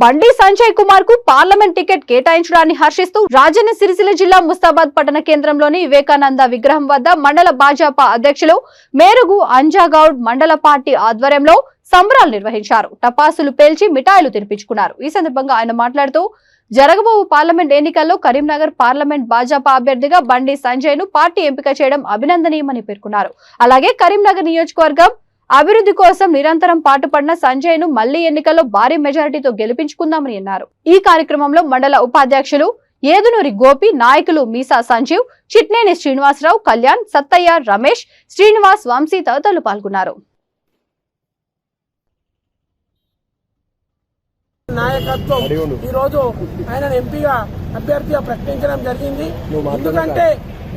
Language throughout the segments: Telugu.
బండి సంజయ్ కుమార్కు పార్లమెంట్ టికెట్ కేటాయించడాన్ని హర్షిస్తూ రాజన్న సిరిసిల్ల జిల్లా ముస్తాబాద్ పట్టణ కేంద్రంలోని వివేకానంద విగ్రహం వద్ద మండల భాజపా అధ్యక్షులు మేరుగు అంజాగౌడ్ మండల పార్టీ ఆధ్వర్యంలో సంబరాలు నిర్వహించారు. టపాసులు పేల్చి మిఠాయిలు తినిపించుకున్నారు. ఈ సందర్భంగా ఆయన మాట్లాడుతూ జరగబో పార్లమెంట్ ఎన్నికల్లో కరీంనగర్ పార్లమెంట్ భాజపా అభ్యర్థిగా బండి సంజయ్ను పార్టీ ఎంపిక చేయడం అభినందనీయమని పేర్కొన్నారు. అలాగే కరీంనగర్ నియోజకవర్గం అభివృద్ధి కోసం నిరంతరం పాటుపడిన సంజయ్ను మళ్ళీ ఎన్నికల్లో భారీ మెజారిటీతో గెలిపించుకుందామని అన్నారు. ఈ కార్యక్రమంలో మండల ఉపాధ్యక్షులు ఏదునూరి గోపి నాయకులు మీసా సంజీవ్ చిట్నేని శ్రీనివాసరావు కళ్యాణ్ సత్తయ్య రమేష్ శ్రీనివాస్ వంశీ తదితరులు పాల్గొన్నారు. నాయకత్వం ఈ రోజు ఆయన ఎంపీగా అభ్యర్థిగా ప్రకటించడం జరిగింది. ఎందుకంటే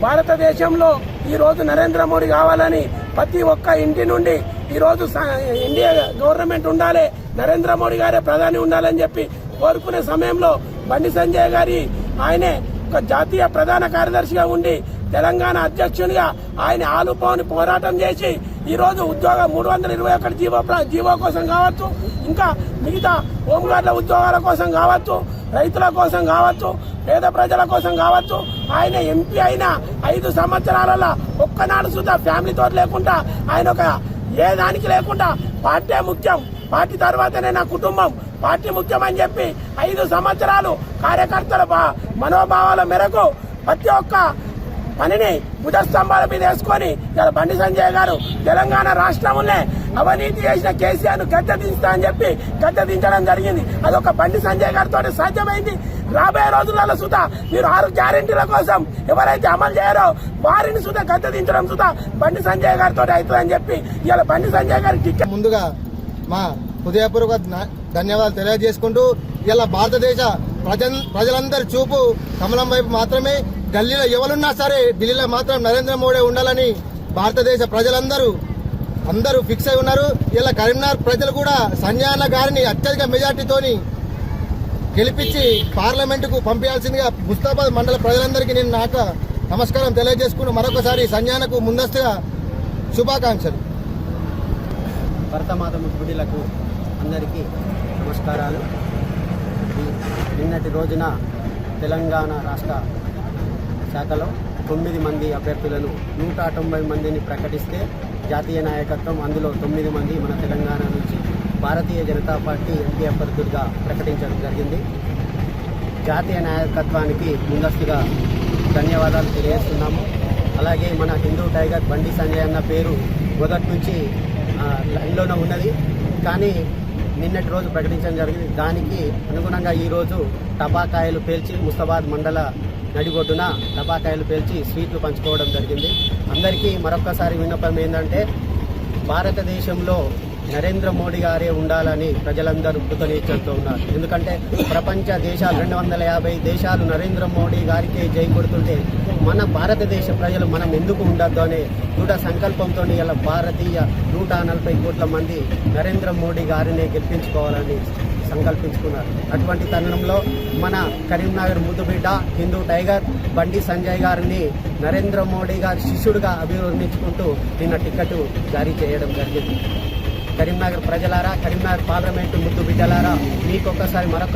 భారతదేశంలో ఈ రోజు నరేంద్ర మోడీ కావాలని ప్రతి ఒక్క ఇంటి నుండి ఈరోజు స- ఇండియా గవర్నమెంట్ ఉండాలి నరేంద్ర మోడీ గారే ప్రధాని ఉండాలని చెప్పి కోరుకునే సమయంలో బండి సంజయ్ గారి ఆయనే ఒక జాతీయ ప్రధాన కార్యదర్శిగా ఉండి తెలంగాణ అధ్యక్షునిగా ఆయన ఆలుపోని పోరాటం చేసి ఈ రోజు ఉద్యోగం మూడు వందల ఇరవై ఒకటి జీవో జీవో కోసం కావచ్చు ఇంకా మిగతా హోంగార్డుల ఉద్యోగాల కోసం కావచ్చు రైతుల కోసం కావచ్చు పేద ప్రజల కోసం కావచ్చు ఆయన ఎంపీ అయిన ఐదు సంవత్సరాలలో ఒక్కనాడు సుధా ఫ్యామిలీతో లేకుండా ఆయన ఒక ఏ దానికి లేకుండా పార్టీ ముఖ్యం పార్టీ తర్వాతనే నా కుటుంబం పార్టీ ముఖ్యం అని చెప్పి ఐదు సంవత్సరాలు కార్యకర్తల మనోభావాల మేరకు ప్రతి ఒక్క పనిని భుజస్తంభాల మీద వేసుకొని ఇలా బండి సంజయ్ గారు తెలంగాణ రాష్ట్రంలోనే అవినీతి చేసిన కేసీఆర్ను దించుతా అని చెప్పి గద్దె దించడం జరిగింది. అదొక బండి సంజయ్ గారితో సాధ్యమైంది. రాబోయే రోజులలో సుధా మీరు ఆరు గ్యారెంటీల కోసం ఎవరైతే అమలు చేయరో వారిని సుధా గద్దె దించడం సుధా బండి సంజయ్ గారితో అవుతుందని చెప్పి ఇలా బండి సంజయ్ గారి టికెట్ ముందుగా మా హృదయపూర్వక ధన్యవాదాలు తెలియజేసుకుంటూ ఇలా భారతదేశ ప్రజ ప్రజలందరి చూపు కమలం వైపు మాత్రమే. ఢిల్లీలో ఎవరున్నా సరే ఢిల్లీలో మాత్రం నరేంద్ర మోడీ ఉండాలని భారతదేశ ప్రజలందరూ అందరూ ఫిక్స్ అయి ఉన్నారు. ఇలా కరీంనగర్ ప్రజలు కూడా సంజయన గారిని అత్యధిక మెజార్టీతోని గెలిపించి పార్లమెంటుకు పంపించాల్సిందిగా ముస్తాబాద్ మండల ప్రజలందరికీ నేను నాక నమస్కారం తెలియజేసుకుని మరొకసారి సంజయనకు ముందస్తుగా శుభాకాంక్షలు. భరతమాత ముద్దుడిలకు అందరికీ నమస్కారాలు. నిన్నటి రోజున తెలంగాణ రాష్ట్ర శాఖలో తొమ్మిది మంది అభ్యర్థులను నూట తొంభై మందిని ప్రకటిస్తే జాతీయ నాయకత్వం. అందులో తొమ్మిది మంది మన తెలంగాణ నుంచి భారతీయ జనతా పార్టీ ఎంపీ అభ్యర్థులుగా ప్రకటించడం జరిగింది. జాతీయ నాయకత్వానికి ముందస్తుగా ధన్యవాదాలు తెలియజేస్తున్నాము. అలాగే మన హిందూ టైగర్ బండి సంజయ్ అన్న పేరు మొదటి నుంచి లైన్లోనే ఉన్నది. కానీ నిన్నటి రోజు ప్రకటించడం జరిగింది. దానికి అనుగుణంగా ఈరోజు టపాకాయలు పేల్చి ముస్తాబాద్ మండల నడిగొడ్డున టపాకాయలు పేల్చి స్వీట్లు పంచుకోవడం జరిగింది. అందరికీ మరొక్కసారి విన్నపం ఏంటంటే భారతదేశంలో నరేంద్ర మోడీ గారే ఉండాలని ప్రజలందరూ కృతనిశ్చయంతో ఉన్నారు. ఎందుకంటే ప్రపంచ దేశాలు రెండు వందల యాభై దేశాలు నరేంద్ర మోడీ గారికే జై కొడుతుంటే మన భారతదేశ ప్రజలు మనం ఎందుకు ఉండొద్దు అనే దృఢ సంకల్పంతో ఇలా భారతీయ నూట నలభై కోట్ల మంది నరేంద్ర మోడీ గారినే గెలిపించుకోవాలని సంకల్పించుకున్నారు. అటువంటి తరుణంలో మన కరీంనగర్ ముద్దుబిడ్డ హిందూ టైగర్ బండి సంజయ్ గారిని నరేంద్ర మోడీ గారి శిష్యుడిగా అభివర్ణించుకుంటూ నిన్న టికెట్ జారీ చేయడం జరిగింది. కరీంనగర్ ప్రజలారా కరీంనగర్ పార్లమెంటు ముద్దు బిడ్డలారా మీకొకసారి మరొక